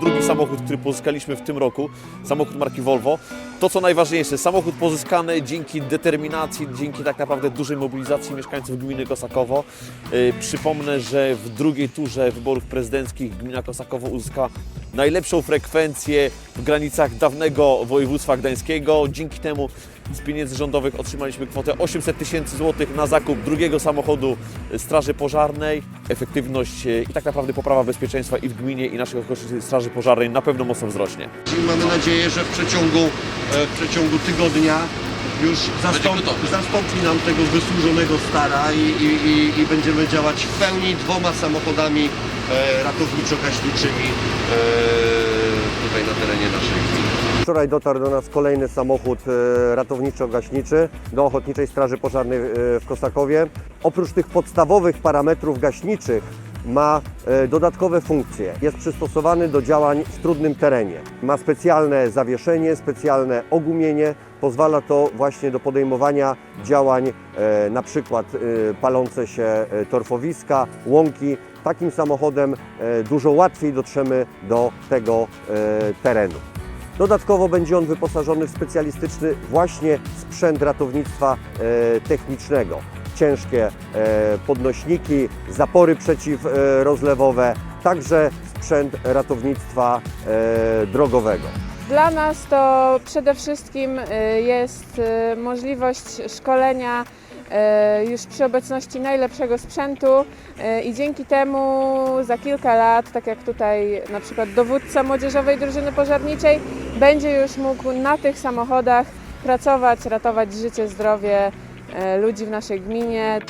Drugi samochód, który pozyskaliśmy w tym roku, samochód marki Volvo. To co najważniejsze, samochód pozyskany dzięki determinacji, dzięki tak naprawdę dużej mobilizacji mieszkańców gminy Kosakowo. Y, przypomnę, że w drugiej turze wyborów prezydenckich gmina Kosakowo uzyska najlepszą frekwencję w granicach dawnego województwa gdańskiego. Dzięki temu z pieniędzy rządowych otrzymaliśmy kwotę 800 tysięcy złotych na zakup drugiego samochodu Straży Pożarnej. Efektywność e, i tak naprawdę poprawa bezpieczeństwa i w gminie i naszych okolicznych Straży Pożarnej na pewno mocno wzrośnie. I mamy nadzieję, że w przeciągu, e, w przeciągu tygodnia już zastąpi, zastąpi nam tego wysłużonego stara i, i, i, i będziemy działać w pełni dwoma samochodami ratowniczo-gaśniczymi e, tutaj na terenie naszej gminy. Wczoraj dotarł do nas kolejny samochód e, ratowniczo-gaśniczy do Ochotniczej Straży Pożarnej e, w Kosakowie. Oprócz tych podstawowych parametrów gaśniczych ma e, dodatkowe funkcje. Jest przystosowany do działań w trudnym terenie. Ma specjalne zawieszenie, specjalne ogumienie. Pozwala to właśnie do podejmowania działań, e, na przykład e, palące się torfowiska, łąki. Takim samochodem dużo łatwiej dotrzemy do tego terenu. Dodatkowo będzie on wyposażony w specjalistyczny właśnie sprzęt ratownictwa technicznego. Ciężkie e, podnośniki, zapory przeciwrozlewowe, także sprzęt ratownictwa e, drogowego. Dla nas to przede wszystkim jest możliwość szkolenia już przy obecności najlepszego sprzętu i dzięki temu za kilka lat, tak jak tutaj na przykład dowódca młodzieżowej drużyny pożarniczej, będzie już mógł na tych samochodach pracować, ratować życie, zdrowie ludzi w naszej gminie.